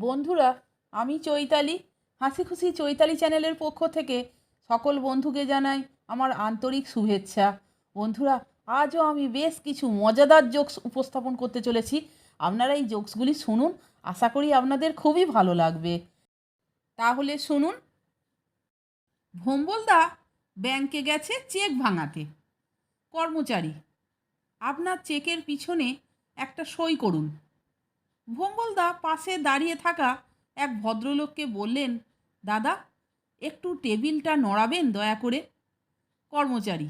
বন্ধুরা, আমি চৈতালি। হাসি খুশি চৈতালি চ্যানেলের পক্ষ থেকে সকল বন্ধুকে জানাই আমার আন্তরিক শুভেচ্ছা। বন্ধুরা, আজও আমি বেশ কিছু মজাদার জোকস উপস্থাপন করতে চলেছি। আপনারা এই জোকসগুলি শুনুন, আশা করি আপনাদের খুবই ভালো লাগবে। তাহলে শুনুন। ভোম্বলদা ব্যাংকে গেছে চেক ভাঙাতে। কর্মচারী, আপনার চেকের পিছনে একটা সই করুন। ভোম্বলদা পাশে দাঁড়িয়ে থাকা এক ভদ্রলোককে বললেন, দাদা, একটু টেবিলটা নড়াবেন দয়া করে? কর্মচারী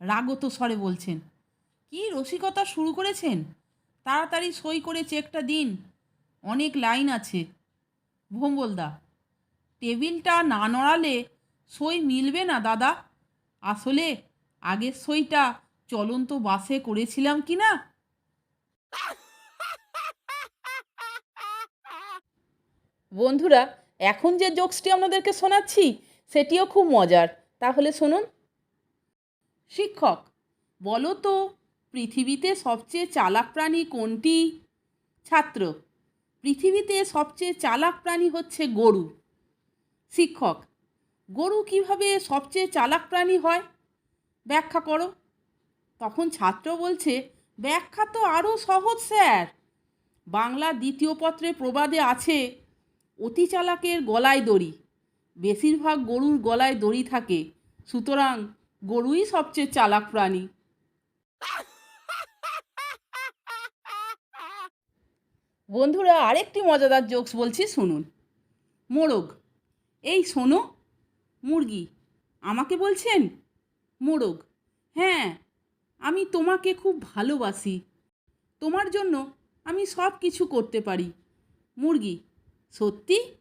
রাগত স্বরে বলছেন, কি রসিকতা শুরু করেছেন? তাড়াতাড়ি সই করে চেকটা দিন, অনেক লাইন আছে। ভোম্বলদা টেবিলটা না নড়ালে সই মিলবে না দাদা, আসলে আগের সইটা চলন্ত বাসে করেছিলাম কি না? বন্ধুরা, এখন যে জোকসটি আপনাদেরকে শোনাচ্ছি, সেটিও খুব মজার। তাহলে শুনুন। শিক্ষক, বলো তো, পৃথিবীতে সবচেয়ে চালাক প্রাণী কোনটি? ছাত্র, পৃথিবীতে সবচেয়ে চালাক প্রাণী হচ্ছে গরু। শিক্ষক, গরু কীভাবে সবচেয়ে চালাক প্রাণী হয়? ব্যাখ্যা করো। তখন ছাত্র বলছে, ব্যাখ্যা তো আরও সহজ, স্যার। বাংলা দ্বিতীয় পত্রে প্রবাদে আছে অতি চালাকের গলায় দড়ি। বেশিরভাগ গরুর গলায় দড়ি থাকে, সুতরাং গরুই সবচেয়ে চালাক প্রাণী। বন্ধুরা, আরেকটি মজাদার জোকস বলছি, শুনুন। মোরগ, এই শোনো, মুরগি, আমাকে বলছেন? মোরগ হ্যাঁ আমি তোমাকে খুব ভালোবাসি, তোমার জন্য আমি সব কিছু করতে পারি। মুরগি সত্যি?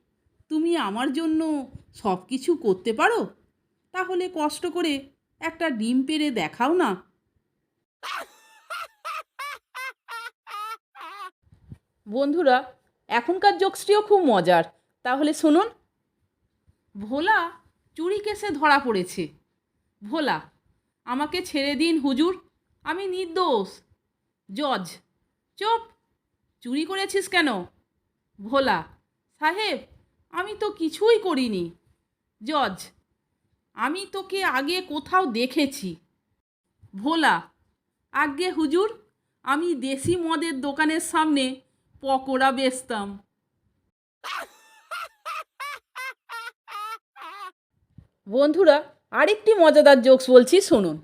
তুমি আমার জন্য সব কিছু করতে পারো? তাহলে কষ্ট করে একটা ডিম পেড়ে দেখাও না। বন্ধুরা এখনকার জোকসটিও খুব মজার। তাহলে শুনুন। ভোলা চুরি কেসে ধরা পড়েছে। ভোলা আমাকে ছেড়ে দিন হুজুর আমি নির্দোষ। জজ চোপ। চুরি করেছিস কেন? ভোলা সাহেব, আমি তো কিছুই করিনি। জজ, আমি তোকে আগে কোথাও দেখেছি। ভোলা আগে হুজুর, আমি দেশি মদের দোকানের সামনে পকোড়া বেচতাম। বন্ধুরা, আরেকটি মজাদার জোকস বলছি, শুনুন।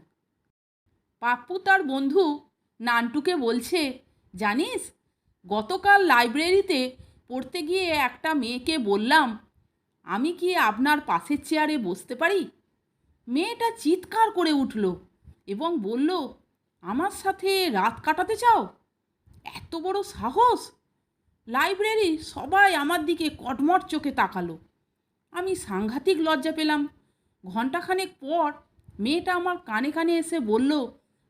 পাপ্পু তার বন্ধু নান্টুকে বলছে, জানিস, গতকাল লাইব্রেরিতে পড়তে গিয়ে একটা মেয়েকে বললাম, আমি কি আপনার পাশের চেয়ারে বসতে পারি? মেয়েটা চিৎকার করে উঠল এবং বলল, আমার সাথে রাত কাটাতে চাও? এত বড় সাহস! লাইব্রেরি সবাই আমার দিকে কটমট চোখে তাকালো। আমি সাংঘাতিক লজ্জা পেলাম। ঘন্টাখানেক পর মেয়েটা আমার কানে কানে এসে বলল,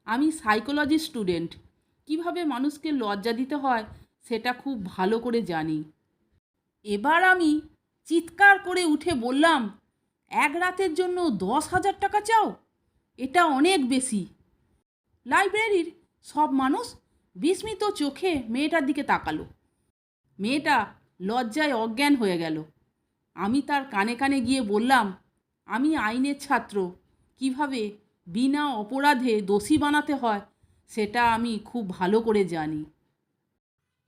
আমি সাইকোলজি স্টুডেন্ট। কীভাবে মানুষকে লজ্জা দিতে হয় সেটা খুব ভালো করে জানি। এবার আমি চিৎকার করে উঠে বললাম, এক রাতের জন্য দশ হাজার টাকা চাও? এটা অনেক বেশি। লাইব্রেরির সব মানুষ বিস্মিত চোখে মেয়েটার দিকে তাকালো। মেয়েটা লজ্জায় অজ্ঞান হয়ে গেল। আমি তার কানে কানে গিয়ে বললাম, আমি আইনের ছাত্র, কীভাবে বিনা অপরাধে দোষী বানাতে হয়, সেটা আমি খুব ভালো করে জানি।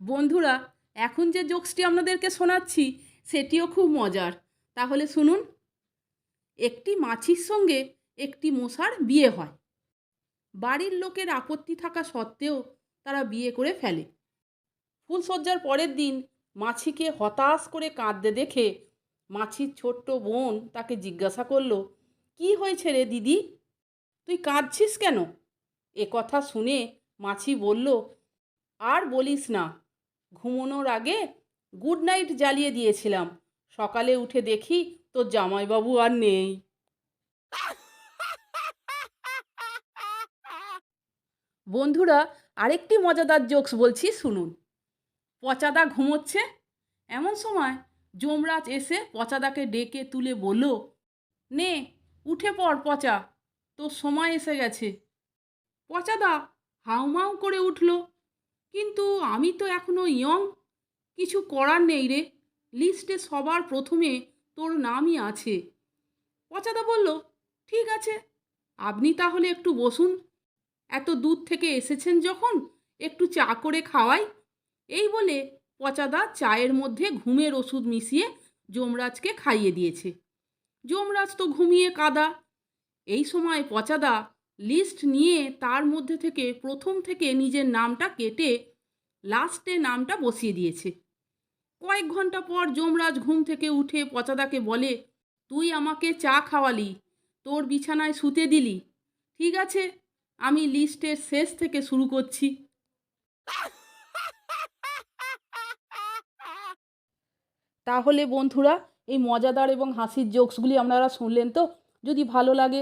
বন্ধুরা, এখন যে জোকসটি আপনাদেরকে শোনাচ্ছি, সেটিও খুব মজার। তাহলে শুনুন। একটি মাছির সঙ্গে একটি মশার বিয়ে হয়। বাড়ির লোকের আপত্তি থাকা সত্ত্বেও তারা বিয়ে করে ফেলে। ফুলসজ্জার পরের দিন মাছিকে হতাশ করে কাঁদতে দেখে মাছির ছোট্ট বোন তাকে জিজ্ঞাসা করল, কি হয়েছে রে দিদি? তুই কাঁদছিস কেন? এ কথা শুনে মাছি বলল, আর বলিস না ঘুমোনোর আগে গুড নাইট জ্বালিয়ে দিয়েছিলাম। সকালে উঠে দেখি তোর জামাইবাবু আর নেই। বন্ধুরা, আরেকটি মজাদার জোকস বলছি, শুনুন। পচাদা ঘুমোচ্ছে? এমন সময় যমরাজ এসে পচাদাকে ডেকে তুলে বলল, নে, উঠে পড় পচা, তোর সময় এসে গেছে। পচাদা হাউমাউ করে উঠল। কিন্তু আমি তো এখনও ইয়ং কিছু করার নেই রে। লিস্টে সবার প্রথমে তোর নামই আছে। পচাদা বলল, ঠিক আছে, আপনি তাহলে একটু বসুন। এত দূর থেকে এসেছেন যখন, একটু চা করে খাওয়াই। এই বলে পচাদা চায়ের মধ্যে ঘুমের ওষুধ মিশিয়ে যমরাজকে খাইয়ে দিয়েছে। যমরাজ তো ঘুমিয়ে কাদা। এই সময় পচাদা লিস্ট নিয়ে তার মধ্যে থেকে প্রথম থেকে নিজের নামটা কেটে লাস্টে নামটা বসিয়ে দিয়েছে। কয়েক ঘণ্টা পর যমরাজ ঘুম থেকে উঠে পচাদাকে বলে, তুই আমাকে চা খাওয়ালি, তোর বিছানায় শুতে দিলি। ঠিক আছে, আমি লিস্টের শেষ থেকে শুরু করছি। তাহলে বন্ধুরা, এই মজাদার এবং হাসির জোকসগুলি আপনারা শুনলেন তো? যদি ভালো লাগে